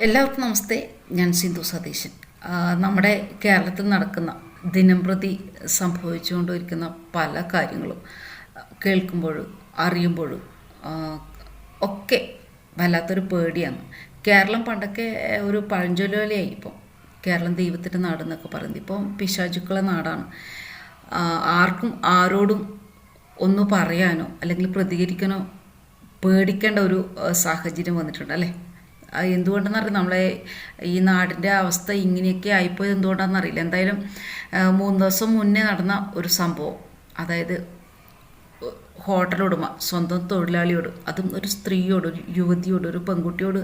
എല്ലാവർക്കും നമസ്തേ. ഞാൻ സിന്ധു സതീശൻ. നമ്മുടെ കേരളത്തിൽ നടക്കുന്ന ദിനംപ്രതി സംഭവിച്ചുകൊണ്ടിരിക്കുന്ന പല കാര്യങ്ങളും കേൾക്കുമ്പോഴും അറിയുമ്പോഴും ഒക്കെ വല്ലാത്തൊരു പേടിയാണ്. കേരളം പണ്ടൊക്കെ ഒരു പഴഞ്ചൊല്ലോലയായി ഇപ്പം. കേരളം ദൈവത്തിന്റെ നാടെന്നൊക്കെ പറയുന്നത്. ഇപ്പം പിശാചുക്കളെ നാടാണ്. ആർക്കും ആരോടും ഒന്ന് പറയാനോ അല്ലെങ്കിൽ പ്രതികരിക്കാനോ പേടിക്കേണ്ട ഒരു സാഹചര്യം വന്നിട്ടുണ്ട് അല്ലേ? എന്തുകൊണ്ടെന്നറിയാം നമ്മളെ ഈ നാടിന്റെ അവസ്ഥ ഇങ്ങനെയൊക്കെ ആയിപ്പോയത് എന്തുകൊണ്ടാണെന്നറിയില്ല എന്തായാലും മൂന്ന് ദിവസം മുന്നേ നടന്ന ഒരു സംഭവം. അതായത് ഹോട്ടൽ ഉടമ സ്വന്തം തൊഴിലാളിയോട് അതും ഒരു സ്ത്രീയോട് ഒരു യുവതിയോട് ഒരു പെൺകുട്ടിയോട്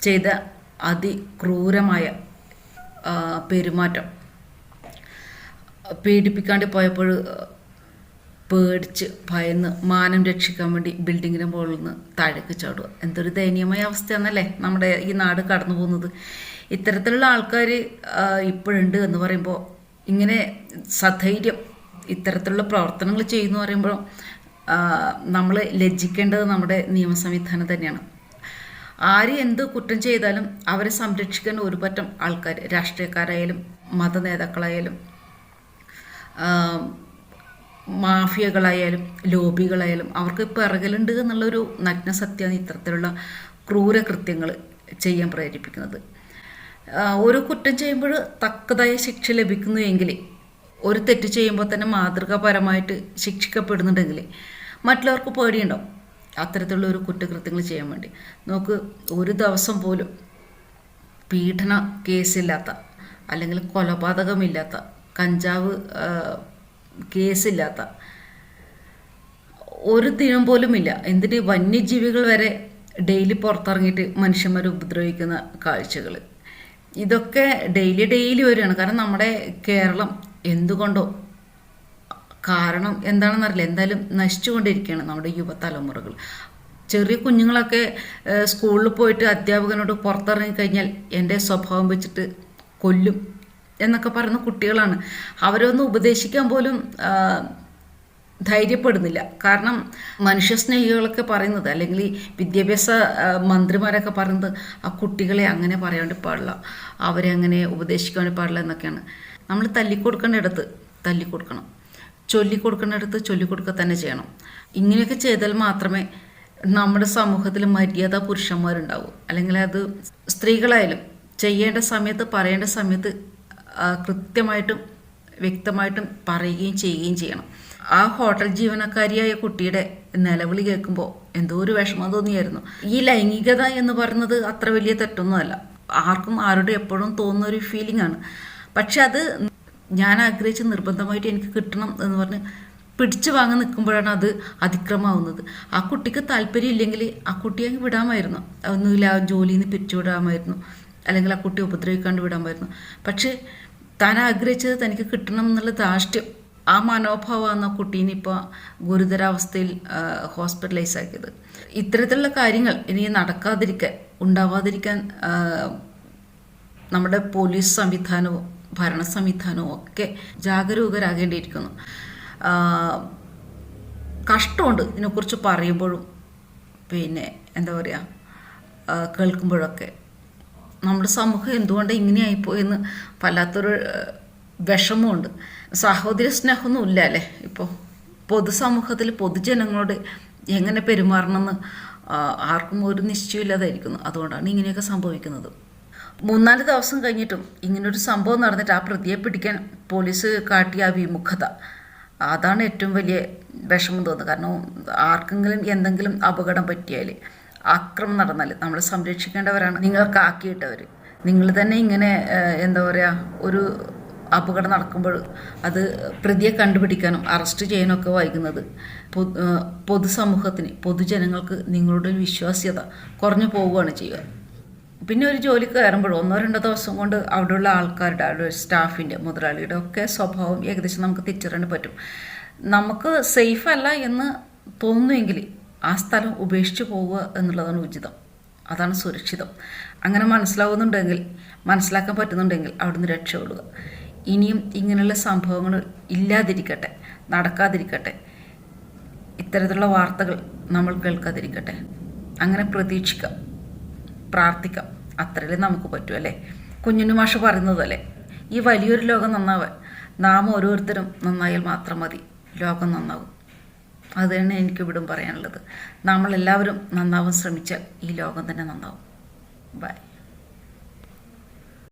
ചെയ്ത അതിക്രൂരമായ പെരുമാറ്റം. പീഡിപ്പിക്കാണ്ട് പോയപ്പോൾ പേടിച്ച് ഭയന്ന് മാനം രക്ഷിക്കാൻ വേണ്ടി ബിൽഡിങ്ങിന് മുകളിൽ നിന്ന് താഴേക്ക് ചാടുക. എന്തൊരു ദയനീയമായ അവസ്ഥയാണെന്നല്ലേ നമ്മുടെ ഈ നാട് കടന്നു പോകുന്നത്. ഇത്തരത്തിലുള്ള ആൾക്കാർ ഇപ്പോഴുണ്ട് എന്ന് പറയുമ്പോൾ ഇങ്ങനെ സധൈര്യം ഇത്തരത്തിലുള്ള പ്രവർത്തനങ്ങൾ ചെയ്യുന്നു പറയുമ്പോൾ നമ്മൾ ലജ്ജിക്കേണ്ടത് നമ്മുടെ നിയമ സംവിധാനം തന്നെയാണ്. ആര് എന്ത് കുറ്റം ചെയ്താലും അവരെ സംരക്ഷിക്കാൻ ഒരു പറ്റം ആൾക്കാർ രാഷ്ട്രീയക്കാരായാലും മത നേതാക്കളായാലും മാഫിയകളായാലും ലോബികളായാലും അവർക്ക് പിറകലുണ്ട് എന്നുള്ളൊരു നഗ്ന സത്യമാണ് ഇത്തരത്തിലുള്ള ക്രൂര കൃത്യങ്ങൾ ചെയ്യാൻ പ്രേരിപ്പിക്കുന്നത്. ഒരു കുറ്റം ചെയ്യുമ്പോൾ തക്കതായ ശിക്ഷ ലഭിക്കുന്നു എങ്കിൽ ഒരു തെറ്റ് ചെയ്യുമ്പോൾ തന്നെ മാതൃകാപരമായിട്ട് ശിക്ഷിക്കപ്പെടുന്നുണ്ടെങ്കിൽ മറ്റുള്ളവർക്ക് പേടിയുണ്ടാവും. അത്തരത്തിലുള്ള ഒരു കുറ്റകൃത്യങ്ങൾ ചെയ്യാൻ വേണ്ടി. നമുക്ക് ഒരു ദിവസം പോലും പീഡന കേസില്ലാത്ത അല്ലെങ്കിൽ കൊലപാതകമില്ലാത്ത കഞ്ചാവ് കേസില്ലാത്ത. ഒരു ദിനം പോലും ഇല്ല. എന്തിന് വന്യജീവികൾ വരെ ഡെയിലി പുറത്തിറങ്ങിയിട്ട് മനുഷ്യന്മാരെ ഉപദ്രവിക്കുന്ന കാഴ്ചകൾ ഇതൊക്കെ ഡെയിലി ഡെയിലി വരികയാണ്. കാരണം നമ്മുടെ കേരളം എന്തുകൊണ്ടോ കാരണം എന്താണെന്നറിയില്ല എന്തായാലും നശിച്ചുകൊണ്ടിരിക്കുകയാണ് നമ്മുടെ യുവതലമുറകൾ ചെറിയ കുഞ്ഞുങ്ങളൊക്കെ സ്കൂളിൽ പോയിട്ട് അധ്യാപകനോട് പുറത്തിറങ്ങി കഴിഞ്ഞാൽ എന്റെ സ്വഭാവം വെച്ചിട്ട് കൊല്ലും. എന്നൊക്കെ പറയുന്ന കുട്ടികളാണ്. അവരൊന്ന് ഉപദേശിക്കാൻ പോലും ധൈര്യപ്പെടുന്നില്ല. കാരണം മനുഷ്യസ്നേഹികളൊക്കെ പറയുന്നത് അല്ലെങ്കിൽ വിദ്യാഭ്യാസ മന്ത്രിമാരൊക്കെ പറയുന്നത് ആ കുട്ടികളെ അങ്ങനെ പറയാൻ വേണ്ടി പാടില്ല. അവരെ അങ്ങനെ ഉപദേശിക്കാൻ വേണ്ടി പാടില്ല എന്നൊക്കെയാണ്. നമ്മൾ തല്ലിക്കൊടുക്കേണ്ടിടത്ത് തല്ലിക്കൊടുക്കണം. ചൊല്ലിക്കൊടുക്കേണ്ടിടത്ത് ചൊല്ലിക്കൊടുക്കുക തന്നെ ചെയ്യണം. ഇങ്ങനെയൊക്കെ ചെയ്താൽ മാത്രമേ നമ്മുടെ സമൂഹത്തിൽ മര്യാദ പുരുഷന്മാരുണ്ടാവൂ. അല്ലെങ്കിൽ അത് സ്ത്രീകളായാലും ചെയ്യേണ്ട സമയത്ത് പറയേണ്ട സമയത്ത് കൃത്യമായിട്ടും വ്യക്തമായിട്ടും പറയുകയും ചെയ്യുകയും ചെയ്യണം. ആ ഹോട്ടൽ ജീവനക്കാരിയായ കുട്ടിയുടെ നിലവിളി കേൾക്കുമ്പോൾ എന്തോ ഒരു വിഷമം തോന്നിയായിരുന്നു. ഈ ലൈംഗികത എന്ന് പറയുന്നത് അത്ര വലിയ തെറ്റൊന്നുമല്ല. ആർക്കും ആരോടും എപ്പോഴും തോന്നുന്ന ഒരു ഫീലിംഗ് ആണ്. പക്ഷെ അത് ഞാൻ ആഗ്രഹിച്ച് നിർബന്ധമായിട്ട് എനിക്ക് കിട്ടണം എന്ന് പറഞ്ഞ് പിടിച്ചു വാങ്ങി നിൽക്കുമ്പോഴാണ് അത് അതിക്രമാവുന്നത് ആ കുട്ടിക്ക് താല്പര്യം ഇല്ലെങ്കിൽ ആ കുട്ടിയെ വിടാമായിരുന്നു. ഒന്നുമില്ല ആ ജോലിയിൽ നിന്ന് പിരിച്ചു വിടാമായിരുന്നു അല്ലെങ്കിൽ ആ കുട്ടി ഉപദ്രവിക്കാണ്ട് വിടാമായിരുന്നു പക്ഷേ താൻ ആഗ്രഹിച്ചത് തനിക്ക് കിട്ടണം എന്നുള്ള ധാഷ്ട്യം ആ മനോഭാവമാണ് കുട്ടീനെ ഇപ്പോൾ ഗുരുതരാവസ്ഥയിൽ ഹോസ്പിറ്റലൈസ് ആക്കിയത്. ഇത്തരത്തിലുള്ള കാര്യങ്ങൾ ഇനി നടക്കാതിരിക്കാൻ ഉണ്ടാവാതിരിക്കാൻ നമ്മുടെ പോലീസ് സംവിധാനവും ഭരണ സംവിധാനവും ഒക്കെ ജാഗരൂകരാകേണ്ടിയിരിക്കുന്നു. കഷ്ടമുണ്ട് ഇതിനെക്കുറിച്ച് പറയുമ്പോഴും. പിന്നെ എന്താ പറയുക കേൾക്കുമ്പോഴൊക്കെ. നമ്മുടെ സമൂഹം എന്തുകൊണ്ട് ഇങ്ങനെയായിപ്പോയെന്ന് വല്ലാത്തൊരു വിഷമമുണ്ട്. സഹോദര സ്നേഹമൊന്നും ഇല്ല അല്ലേ? ഇപ്പോൾ പൊതുസമൂഹത്തിൽ പൊതുജനങ്ങളോട് എങ്ങനെ പെരുമാറണമെന്ന് ആർക്കും ഒരു നിശ്ചയമില്ലാതായിരിക്കുന്നു. അതുകൊണ്ടാണ് ഇങ്ങനെയൊക്കെ സംഭവിക്കുന്നത്. മൂന്നാൽ ദിവസം കഴിഞ്ഞിട്ടും ഇങ്ങനൊരു സംഭവം നടന്നിട്ട് ആ പ്രതിയെ പിടിക്കാൻ പോലീസ് കാട്ടിയ വിമുഖത അതാണ് ഏറ്റവും വലിയ വിഷമം തോന്നുന്നത്. കാരണം ആർക്കെങ്കിലും എന്തെങ്കിലും അപകടം പറ്റിയാൽ ആക്രമണം നടന്നാൽ നമ്മൾ സംരക്ഷിക്കേണ്ടവരാണ്. നിങ്ങൾക്ക് ആക്കിയിട്ടവർ നിങ്ങൾ തന്നെ ഇങ്ങനെ എന്താ പറയുക ഒരു അപകടം നടക്കുമ്പോൾ അത് പ്രതിയെ കണ്ടുപിടിക്കാനും അറസ്റ്റ് ചെയ്യാനും ഒക്കെ ഏഹ്, പൊതുസമൂഹത്തിന് പൊതുജനങ്ങൾക്ക് നിങ്ങളുടെ വിശ്വാസ്യത കുറഞ്ഞു പോവുകയാണ് ചെയ്യുക. പിന്നെ ഒരു ജോലിക്ക് കയറുമ്പോൾ ഒന്നോ രണ്ടോ ദിവസം കൊണ്ട് അവിടെയുള്ള ആൾക്കാരുടെ അവിടെ സ്റ്റാഫിന്റെ മുതലാളിയുടെ ഒക്കെ സ്വഭാവം ഏകദേശം നമുക്ക് തിരിച്ചറിയാൻ പറ്റും. നമുക്ക് സേഫ് അല്ല എന്ന് തോന്നുമെങ്കിൽ ആ സ്ഥലം ഉപേക്ഷിച്ച് പോവുക എന്നുള്ളതാണ് ഉചിതം. അതാണ് സുരക്ഷിതം. അങ്ങനെ മനസ്സിലാവുന്നുണ്ടെങ്കിൽ മനസ്സിലാക്കാൻ പറ്റുന്നുണ്ടെങ്കിൽ അവിടുന്ന് രക്ഷപ്പെടുക. ഇനിയും ഇങ്ങനെയുള്ള സംഭവങ്ങൾ ഇല്ലാതിരിക്കട്ടെ നടക്കാതിരിക്കട്ടെ. ഇത്തരത്തിലുള്ള വാർത്തകൾ നമ്മൾ കേൾക്കാതിരിക്കട്ടെ. അങ്ങനെ പ്രതീക്ഷിക്കാം പ്രാർത്ഥിക്കാം. അത്രയല്ലേ നമുക്ക് പറ്റൂ അല്ലേ? കുഞ്ഞുണ്ണി മാഷ് പറയുന്നതല്ലേ ഈ വലിയൊരു ലോകം നന്നാവാൻ നാം ഓരോരുത്തരും നന്നായാൽ മാത്രം മതി. ലോകം നന്നാവും. അത് തന്നെ എനിക്ക് ഇവിടും പറയാനുള്ളത്. നമ്മളെല്ലാവരും നന്നാവാൻ ശ്രമിച്ചാൽ ഈ ലോകം തന്നെ നന്നാവും. ബൈ